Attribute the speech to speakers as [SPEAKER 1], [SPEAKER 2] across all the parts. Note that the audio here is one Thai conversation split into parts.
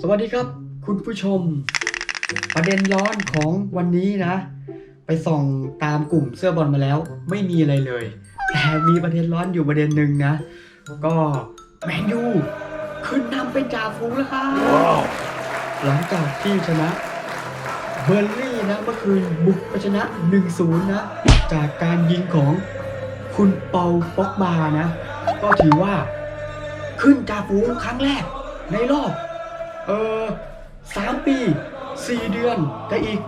[SPEAKER 1] สวัสดีครับ คุณผู้ชม ประเด็นร้อนของวันนี้นะ ไปส่องตามกลุ่มเสื้อบอลมาแล้ว ไม่มีอะไรเลย แต่มีประเด็นร้อนอยู่ประเด็นหนึ่งนะ ก็แมนยูขึ้นนำเป็นจ่าฝูงแล้วครับหลังจากที่ชนะเบอร์ลี่นะเมื่อคืนบุกไปชนะ 1-0 นะ จากการยิงของคุณเปาป็อกบานะ ก็ถือว่าขึ้นจ่าฝูงครั้งแรกในรอบ เออสามปีสี่เดือนกับอีก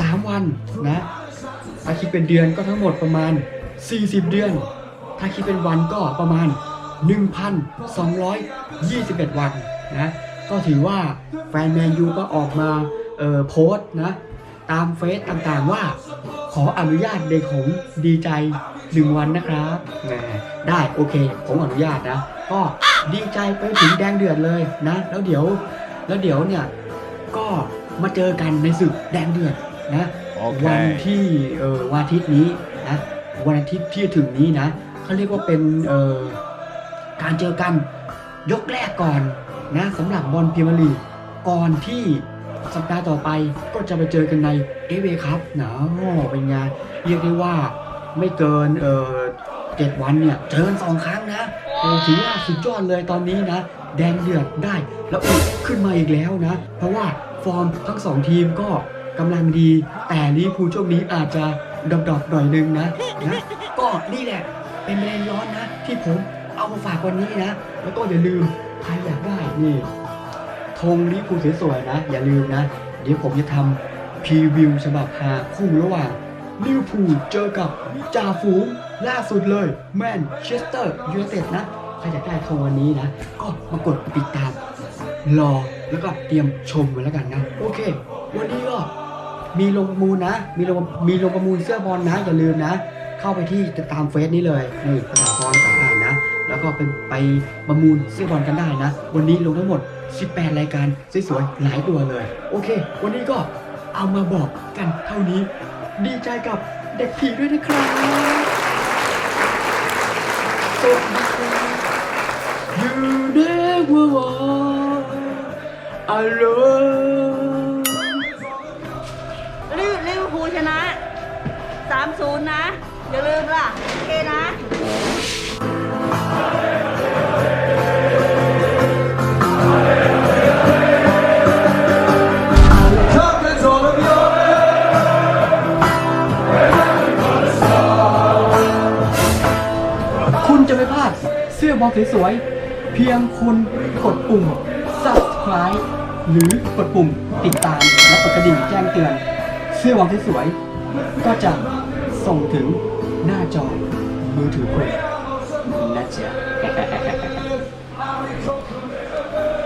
[SPEAKER 1] สามวันนะถ้าคิดเป็นเดือนก็ทั้งหมดประมาณ 40 เดือน ถ้าคิดเป็นวันก็ประมาณ 1,221 วันนะก็ถือว่าแฟนแมนยูก็ออกมาเออโพสต์นะตามเฟซต่างๆว่า ขออนุญาตเด็กผมดีใจหนึ่งวันนะครับแหมได้โอเค ผมอนุญาตนะ ก็ดีใจไปถึงแดงเดือดเลยนะ แล้วเดี๋ยว แล้วเดี๋ยวเนี่ยก็มาเจอกันในศึกแดงเดือดนะ
[SPEAKER 2] โอเค
[SPEAKER 1] วันที่เออวันอาทิตย์นี้นะวันอาทิตย์ที่จะถึงนี้นะเขาเรียกว่าเป็นเอ่อการเจอกันยกแรกก่อนนะสำหรับบอลพรีเมียร์ลีกก่อนที่สัปดาห์ต่อไปก็จะไปเจอกันในเอเวครับนะเป็นไงเรียกได้ว่าไม่เกินเอ่อเจ็ดวันเนี่ยเจอกันสองครั้งนะโอ้ถือว่าสุดยอดเลยตอนนี้นะ แดงเดือดได้ แล้วอีกขึ้นมาอีกแล้วนะ เพราะว่าฟอร์มทั้งสองทีมก็กำลังดี แต่ลิเวอร์พูลช่วงนี้อาจจะดรอปๆหน่อยนึงนะนะก็นี่แหละเป็นประเด็นร้อนนะ ที่ผมเอามาฝากวันนี้นะ แล้วก็อย่าลืมใครอยากได้นี่ธงลิเวอร์พูลสวยๆนะ อย่าลืมนะ เดี๋ยวผมจะทำพรีวิวฉบับหาคู่ระหว่างลิเวอร์พูลเจอกับจ่าฝูงล่าสุดเลย แมนเชสเตอร์ยูไนเต็ดนะ ใครอยากได้ธงวันนี้นะ ก็มากดติดตาม รอแล้วก็เตรียมชมไว้แล้วกันนะ โอเค วันนี้ก็มีลงประมูลนะ มีลงมีลงประมูลเสื้อบอลนะ อย่าลืมนะ เข้าไปที่ตามเฟซนี้เลยนี่ภาษาพรภาษาอ่านนะ แล้วก็เป็นไปประมูลเสื้อบอลกันได้นะ วันนี้ลงทั้งหมด 18 รายการสวยๆหลายตัวเลย โอเค วันนี้ก็เอามาบอกกันเท่านี้ ดีใจกับเด็กผีด้วยนะครับสวัสดีครับ You never walk alone
[SPEAKER 3] ลิเวลิเวอร์พูลชนะ 3-0 นะ อย่าลืมล่ะ โอเคนะ
[SPEAKER 4] Champions all of your
[SPEAKER 1] คุณจะไม่พลาดเสื้อบอลสวย พียงคุณกดปุ่ม subscribe หรือกดปุ่มติดตามและกดกระดิ่งแจ้งเตือน เสื้อวางที่สวย ก็จะส่งถึงหน้าจอมือถือคุณนะจ๊ะ